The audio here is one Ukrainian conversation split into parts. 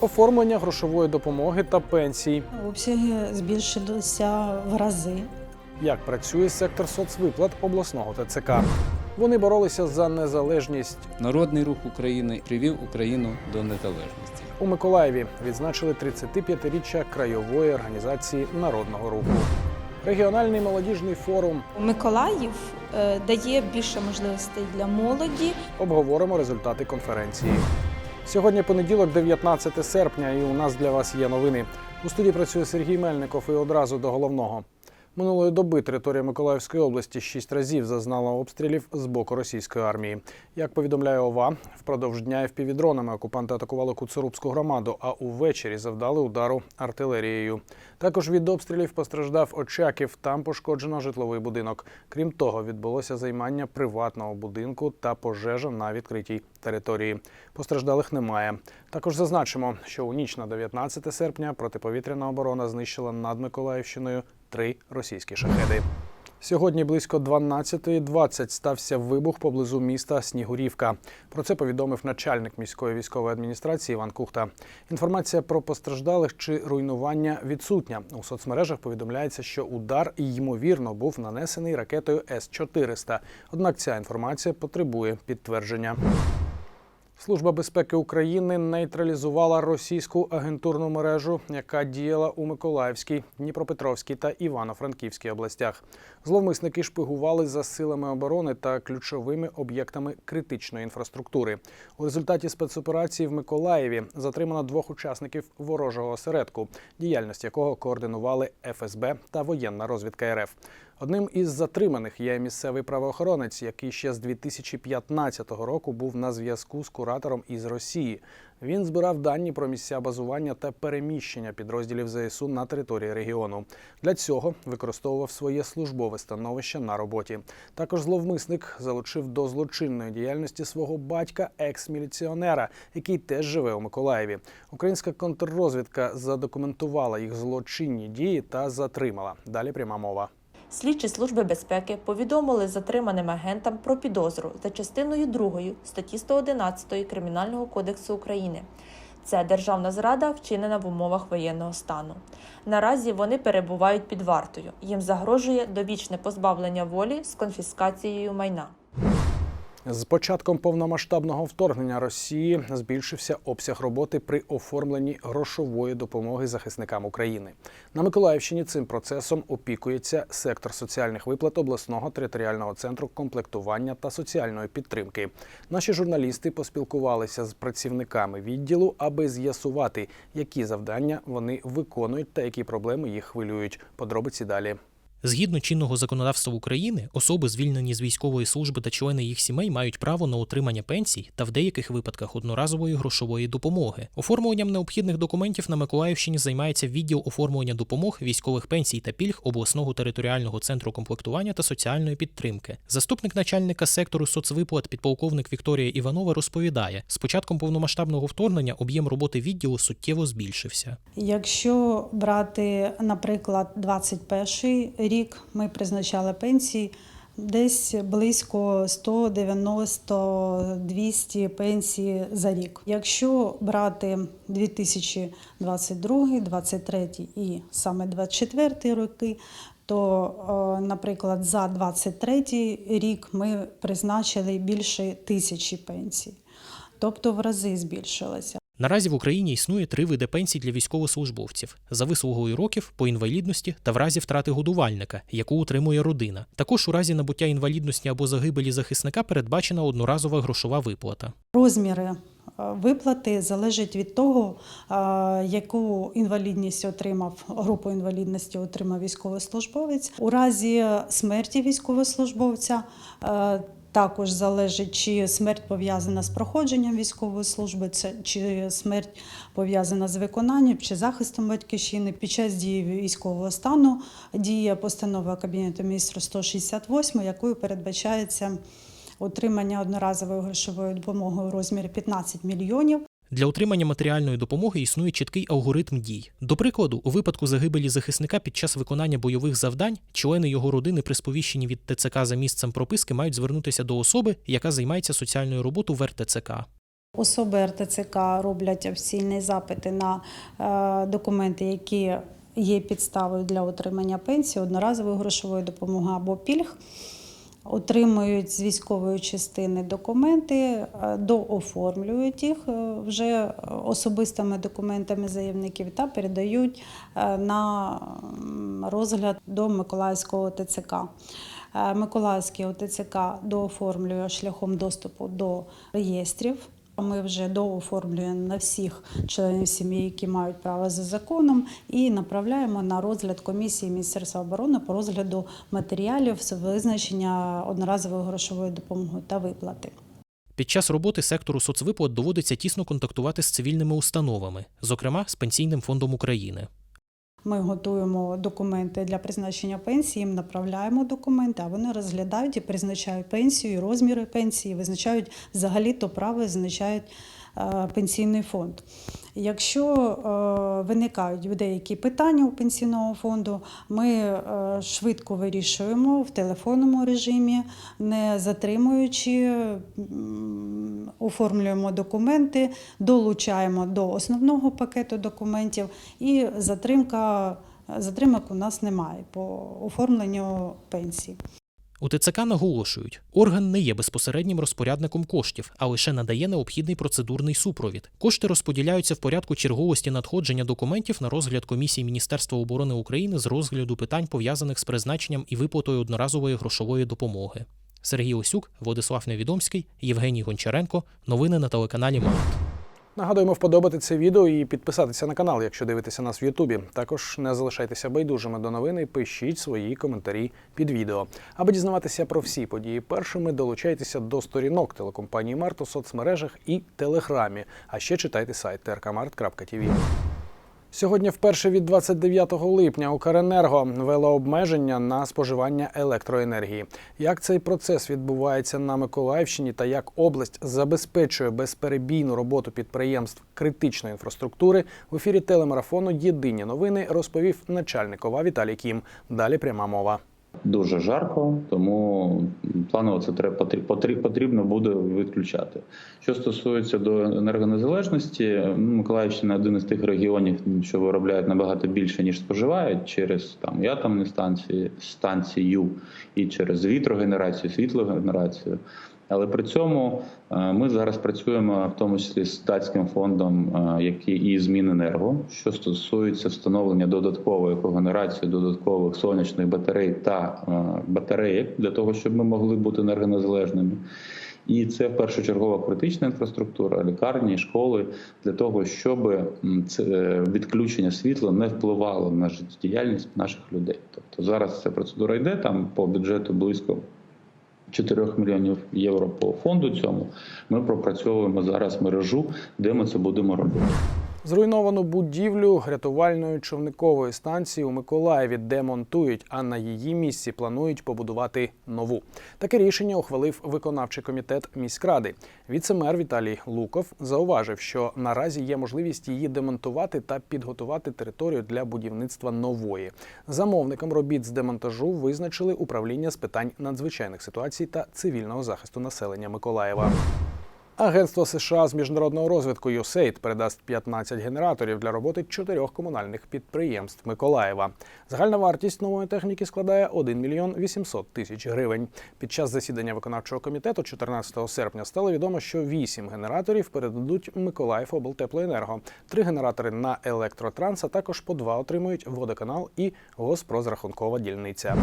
оформлення грошової допомоги та пенсій. Обсяги збільшилися в рази. Як працює сектор соцвиплат обласного ТЦК. Вони боролися за незалежність. Народний рух України привів Україну до незалежності. У Миколаєві відзначили 35-річчя краєвої організації народного руху. Регіональний молодіжний форум. Миколаїв е, дає більше можливостей для молоді. Обговоримо результати конференції. Сьогодні понеділок, 19 серпня, і у нас для вас є новини. У студії працює Сергій Мельников і одразу до головного. Минулої доби територія Миколаївської області шість разів зазнала обстрілів з боку російської армії. Як повідомляє ОВА, впродовж дня FPV-дронами окупанти атакували Куцурубську громаду, а увечері завдали удару артилерією. Також від обстрілів постраждав Очаків. Там пошкоджено житловий будинок. Крім того, відбулося займання приватного будинку та пожежа на відкритій території. Постраждалих немає. Також зазначимо, що у ніч на 19 серпня протиповітряна оборона знищила над Миколаївщиною три російські шахеди. Сьогодні близько 12.20 стався вибух поблизу міста Снігурівка. Про це повідомив начальник міської військової адміністрації Іван Кухта. Інформація про постраждалих чи руйнування відсутня. У соцмережах повідомляється, що удар ймовірно був нанесений ракетою С-400. Однак ця інформація потребує підтвердження. Служба безпеки України нейтралізувала російську агентурну мережу, яка діяла у Миколаївській, Дніпропетровській та Івано-Франківській областях. Зловмисники шпигували за силами оборони та ключовими об'єктами критичної інфраструктури. У результаті спецоперації в Миколаєві затримано двох учасників ворожого осередку, діяльність якого координували ФСБ та воєнна розвідка РФ. Одним із затриманих є місцевий правоохоронець, який ще з 2015 року був на зв'язку з куратором із Росії. Він збирав дані про місця базування та переміщення підрозділів ЗСУ на території регіону. Для цього використовував своє службове становище на роботі. Також зловмисник залучив до злочинної діяльності свого батька, екс-міліціонера, який теж живе у Миколаєві. Українська контррозвідка задокументувала їх злочинні дії та затримала. Далі пряма мова. Слідчі служби безпеки повідомили затриманим агентам про підозру за частиною 2 статті 111 Кримінального кодексу України. Це державна зрада, вчинена в умовах воєнного стану. Наразі вони перебувають під вартою. Їм загрожує довічне позбавлення волі з конфіскацією майна. З початком повномасштабного вторгнення Росії збільшився обсяг роботи при оформленні грошової допомоги захисникам України. На Миколаївщині цим процесом опікується сектор соціальних виплат обласного територіального центру комплектування та соціальної підтримки. Наші журналісти поспілкувалися з працівниками відділу, аби з'ясувати, які завдання вони виконують та які проблеми їх хвилюють. Подробиці далі. Згідно чинного законодавства України, особи, звільнені з військової служби та члени їх сімей, мають право на отримання пенсій та в деяких випадках одноразової грошової допомоги. Оформленням необхідних документів на Миколаївщині займається відділ оформлення допомог, військових пенсій та пільг обласного територіального центру комплектування та соціальної підтримки. Заступник начальника сектору соцвиплат підполковник Вікторія Іванова розповідає: з початком повномасштабного вторгнення об'єм роботи відділу суттєво збільшився. Якщо брати, наприклад, 21 рік, ми призначали пенсії десь близько 190-200 пенсій за рік. Якщо брати 2022, 2023 і саме 2024 роки, то, наприклад, за 2023 рік ми призначили більше тисячі пенсій, тобто в рази збільшилося. Наразі в Україні існує три види пенсій для військовослужбовців: за вислугою років, по інвалідності та в разі втрати годувальника, яку утримує родина. Також у разі набуття інвалідності або загибелі захисника передбачена одноразова грошова виплата. Розміри е, виплати залежать від того, е, яку інвалідність отримав групу інвалідності отримав військовослужбовець. У разі смерті військовослужбовця е, також залежить, чи смерть пов'язана з проходженням військової служби, чи смерть пов'язана з виконанням чи захистом батьківщини. Під час дії військового стану діє постанова Кабінету міністрів 168, якою передбачається отримання одноразової грошової допомоги у розмірі 15 мільйонів. Для отримання матеріальної допомоги існує чіткий алгоритм дій. До прикладу, у випадку загибелі захисника під час виконання бойових завдань члени його родини при сповіщенні від ТЦК за місцем прописки мають звернутися до особи, яка займається соціальною роботою в РТЦК. Особи РТЦК роблять офіційні запити на е, документи, які є підставою для отримання пенсії, одноразової грошової допомоги або пільг. Отримують з військової частини документи, е, дооформлюють їх е, вже особистими документами заявників та передають е, на розгляд до Миколаївського ТЦК. Е, Миколаївський ОТЦК дооформлює шляхом доступу до реєстрів. Ми вже дооформлюємо на всіх членів сім'ї, які мають право за законом, і направляємо на розгляд комісії Міністерства оборони по розгляду матеріалів з визначення одноразової грошової допомоги та виплати. Під час роботи сектору соцвиплат доводиться тісно контактувати з цивільними установами, зокрема з Пенсійним фондом України. Ми готуємо документи для призначення пенсії, їм направляємо документи, а вони розглядають і призначають пенсію, розміри пенсії, визначають взагалі то право, визначають пенсійний фонд. Якщо е, виникають деякі питання у пенсійного фонду, ми е, швидко вирішуємо в телефонному режимі, не затримуючи, оформлюємо документи, долучаємо до основного пакету документів, і затримка, затримок у нас немає по оформленню пенсії. У ТЦК наголошують, орган не є безпосереднім розпорядником коштів, а лише надає необхідний процедурний супровід. Кошти розподіляються в порядку черговості надходження документів на розгляд комісії Міністерства оборони України з розгляду питань пов'язаних з призначенням і виплатою одноразової грошової допомоги. Сергій Осюк, Владислав Невідомський, Євгеній Гончаренко. Новини на телеканалі Март. Нагадуємо вподобати це відео і підписатися на канал, якщо дивитеся нас в Ютубі. Також не залишайтеся байдужими до новини, пишіть свої коментарі під відео. Аби дізнаватися про всі події першими, долучайтеся до сторінок телекомпанії Март у соцмережах і Телеграмі. А ще читайте сайт trkmart.tv. Сьогодні, вперше від 29 липня, Укренерго ввело обмеження на споживання електроенергії. Як цей процес відбувається на Миколаївщині та як область забезпечує безперебійну роботу підприємств критичної інфраструктури в ефірі телемарафону Єдині новини розповів начальник ОВА Віталій Кім. Далі пряма мова. Дуже жарко, тому планово це треба потрі- потрі- потрібно буде відключати. Що стосується до енергонезалежності, ну, Миколаївщина один із тих регіонів, що виробляють набагато більше ніж споживають через там і атомні станції, станцію і через вітрогенерацію, світлогенерацію. Але при цьому е, ми зараз працюємо в тому числі з датським фондом, е, який і з Міненерго, що стосується встановлення додаткової когенерації, додаткових сонячних батарей та е, батареїк для того, щоб ми могли бути енергонезалежними. І це першочергова критична інфраструктура, лікарні, школи для того, щоб це відключення світла не впливало на життєдіяльність наших людей. Тобто зараз ця процедура йде там по бюджету близько 4 мільйонів євро по фонду цьому. Ми пропрацьовуємо зараз мережу, де ми це будемо робити. Зруйновану будівлю рятувальної човникової станції у Миколаєві демонтують, а на її місці планують побудувати нову. Таке рішення ухвалив виконавчий комітет міськради. Віцемер Віталій Луков зауважив, що наразі є можливість її демонтувати та підготувати територію для будівництва нової. Замовником робіт з демонтажу визначили управління з питань надзвичайних ситуацій та цивільного захисту населення Миколаєва. Агентство США з міжнародного розвитку USAID передасть 15 генераторів для роботи чотирьох комунальних підприємств Миколаєва. Загальна вартість нової техніки складає 1 мільйон 800 тисяч гривень. Під час засідання виконавчого комітету 14 серпня стало відомо, що 8 генераторів передадуть Миколаїв облтеплоенерго. Три генератори на електротранс, а також по два отримують водоканал і госпрозрахункова дільниця.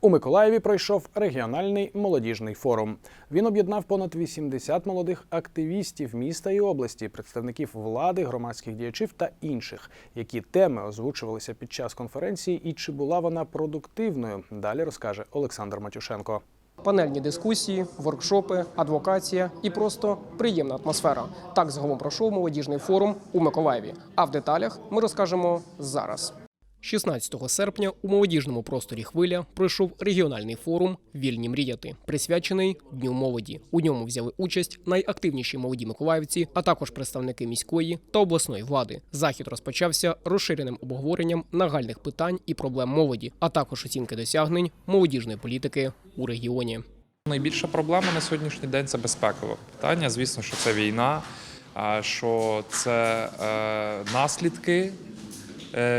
У Миколаєві пройшов регіональний молодіжний форум. Він об'єднав понад 80 молодих активістів міста і області, представників влади, громадських діячів та інших. Які теми озвучувалися під час конференції і чи була вона продуктивною? Далі розкаже Олександр Матюшенко. Панельні дискусії, воркшопи, адвокація і просто приємна атмосфера. Так загалом пройшов молодіжний форум у Миколаєві. А в деталях ми розкажемо зараз. 16 серпня у молодіжному просторі Хвиля пройшов регіональний форум Вільні мріяти, присвячений Дню молоді. У ньому взяли участь найактивніші молоді миколаївці, а також представники міської та обласної влади. Захід розпочався розширеним обговоренням нагальних питань і проблем молоді, а також оцінки досягнень молодіжної політики у регіоні. Найбільша проблема на сьогоднішній день це безпекове питання. Звісно, що це війна, що це е, наслідки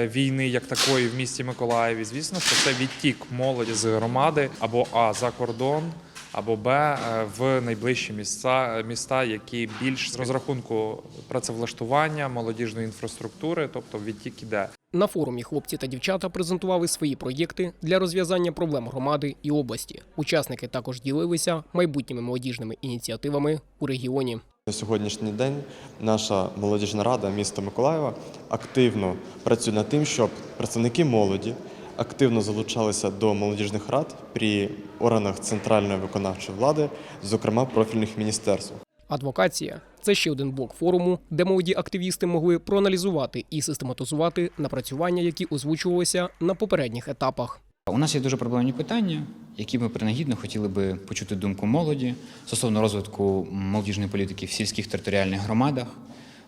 війни як такої в місті Миколаєві. Звісно, що це відтік молоді з громади або А за кордон, або Б е, в найближчі міста, міста, які більш з розрахунку працевлаштування, молодіжної інфраструктури, тобто відтік іде. На форумі хлопці та дівчата презентували свої проєкти для розв'язання проблем громади і області. Учасники також ділилися майбутніми молодіжними ініціативами у регіоні. На сьогоднішній день наша молодіжна рада міста Миколаєва активно працює над тим, щоб представники молоді активно залучалися до молодіжних рад при органах центральної виконавчої влади, зокрема профільних міністерств. Адвокація це ще один блок форуму, де молоді активісти могли проаналізувати і систематизувати напрацювання, які озвучувалися на попередніх етапах. У нас є дуже проблемні питання, які ми принагідно хотіли би почути думку молоді стосовно розвитку молодіжної політики в сільських територіальних громадах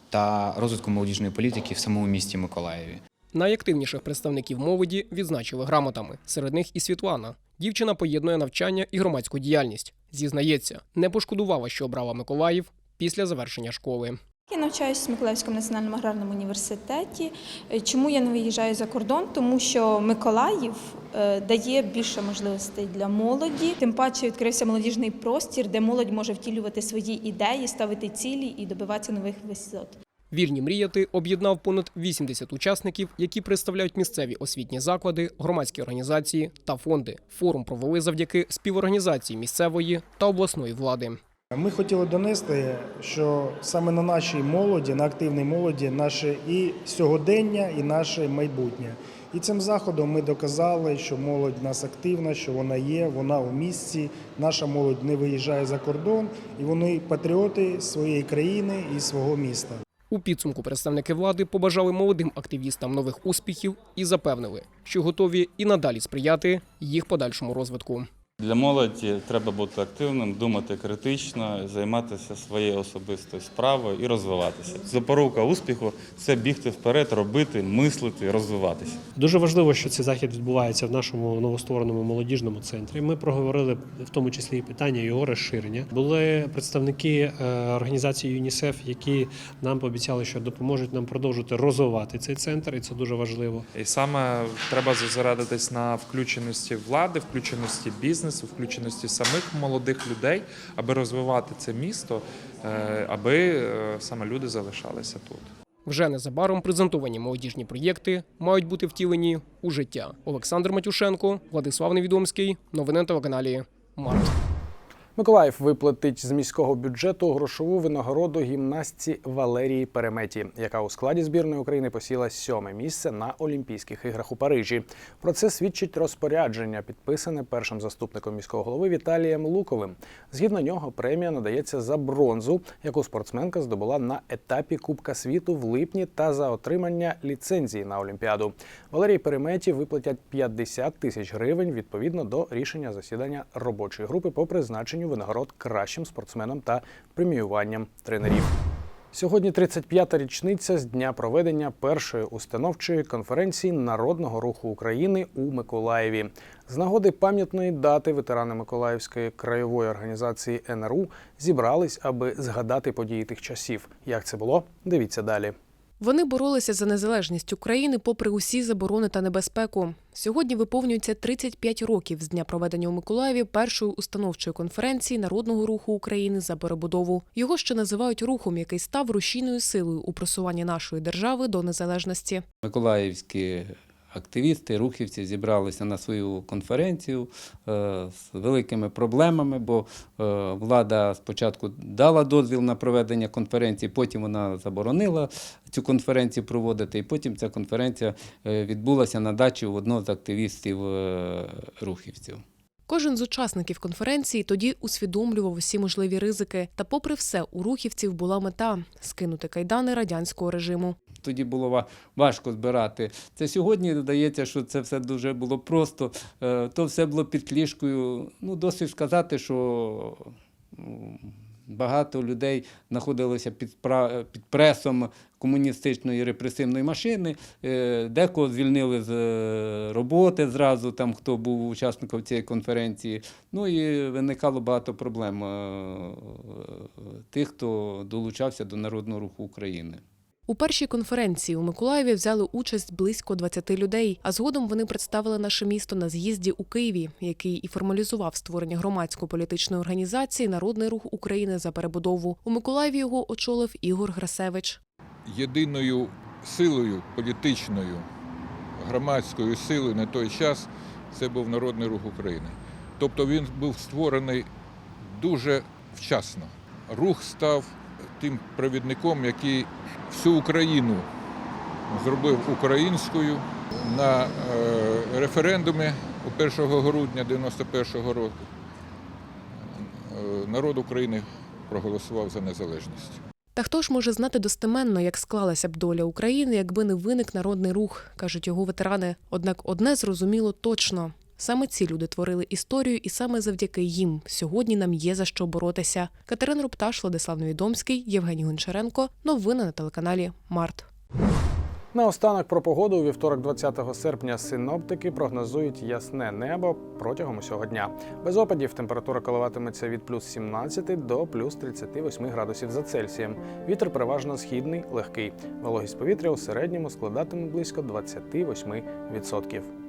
та розвитку молодіжної політики в самому місті Миколаєві. Найактивніших представників молоді відзначили грамотами. Серед них і Світлана. Дівчина поєднує навчання і громадську діяльність. Зізнається, не пошкодувала, що обрала Миколаїв після завершення школи. Я навчаюся в Миколаївському національному аграрному університеті. Е, Чому я не виїжджаю за кордон? Тому що Миколаїв е, дає більше можливостей для молоді. Тим паче відкрився молодіжний простір, де молодь може втілювати свої ідеї, ставити цілі і добиватися нових висот. Вільні мріяти об'єднав понад 80 учасників, які представляють місцеві освітні заклади, громадські організації та фонди. Форум провели завдяки співорганізації місцевої та обласної влади. Ми хотіли донести, що саме на нашій молоді, на активній молоді, наше і сьогодення, і наше майбутнє. І цим заходом ми доказали, що молодь в нас активна, що вона є, вона у місті. Наша молодь не виїжджає за кордон, і вони патріоти своєї країни і свого міста. У підсумку представники влади побажали молодим активістам нових успіхів і запевнили, що готові і надалі сприяти їх подальшому розвитку. Для молоді треба бути активним, думати критично, займатися своєю особистою справою і розвиватися. Запорука успіху це бігти вперед, робити, мислити, розвиватися. Дуже важливо, що цей захід відбувається в нашому новоствореному молодіжному центрі. Ми проговорили в тому числі і питання його розширення. Були представники е, організації ЮНІСЕФ, які нам пообіцяли, що допоможуть нам продовжити розвивати цей центр, і це дуже важливо. І саме треба зосередитись на включеності влади, включеності бізнесу, включеності самих молодих людей, аби розвивати це місто, е, аби е, саме люди залишалися тут. Вже незабаром презентовані молодіжні проєкти мають бути втілені у життя. Олександр Матюшенко, Владислав Невідомський. Новини на телеканалі Март. Миколаїв виплатить з міського бюджету грошову винагороду гімнастці Валерії Переметі, яка у складі збірної України посіла сьоме місце на Олімпійських іграх у Парижі. Про це свідчить розпорядження, підписане першим заступником міського голови Віталієм Луковим. Згідно нього, премія надається за бронзу, яку спортсменка здобула на етапі Кубка світу в липні та за отримання ліцензії на Олімпіаду. Валерії Переметі виплатять 50 тисяч гривень відповідно до рішення засідання робочої групи по призначенню винагород кращим спортсменам та преміюванням тренерів. Сьогодні 35-та річниця з дня проведення першої установчої конференції Народного руху України у Миколаєві. З нагоди пам'ятної дати ветерани Миколаївської краєвої організації НРУ зібрались, аби згадати події тих часів. Як це було? Дивіться далі. Вони боролися за незалежність України попри усі заборони та небезпеку. Сьогодні виповнюється 35 років з дня проведення у Миколаєві першої установчої конференції Народного руху України за перебудову. Його ще називають рухом, який став рушійною силою у просуванні нашої держави до незалежності. Миколаївські активісти, рухівці зібралися на свою конференцію е, з великими проблемами, бо е, влада спочатку дала дозвіл на проведення конференції, потім вона заборонила цю конференцію проводити, і потім ця конференція е, відбулася на дачі у одного з активістів рухівців. Кожен з учасників конференції тоді усвідомлював усі можливі ризики. Та, попри все, у рухівців була мета скинути кайдани радянського режиму. Тоді було важко збирати. Це сьогодні здається, що це все дуже було просто. Е, То все було під клішкою. Ну, досить сказати, що Багато людей знаходилося під, під пресом комуністичної репресивної машини. Е, Декого звільнили з е, роботи зразу, там хто був учасником цієї конференції. Ну і виникало багато проблем е, тих, хто долучався до Народного руху України. У першій конференції у Миколаєві взяли участь близько 20 людей, а згодом вони представили наше місто на з'їзді у Києві, який і формалізував створення громадсько-політичної організації Народний рух України за перебудову. У Миколаєві його очолив Ігор Грасевич. єдиною силою політичною, громадською силою на той час це був Народний рух України. Тобто він був створений дуже вчасно. Рух став тим провідником, який всю Україну зробив українською на е, референдумі 1 грудня 91-го року. е, Народ України проголосував за незалежність. Та хто ж може знати достеменно, як склалася б доля України, якби не виник народний рух, кажуть його ветерани. Однак одне зрозуміло точно. Саме ці люди творили історію, і саме завдяки їм сьогодні нам є за що боротися. Катерина Рупташ, Владислав Невідомський, Євгеній Гончаренко. Новини на телеканалі Март. Наостанок про погоду у вівторок, 20 серпня, синоптики прогнозують ясне небо протягом усього дня. Без опадів температура коливатиметься від плюс 17 до плюс 38 градусів за Цельсієм. Вітер переважно східний, легкий. Вологість повітря у середньому складатиме близько 28%.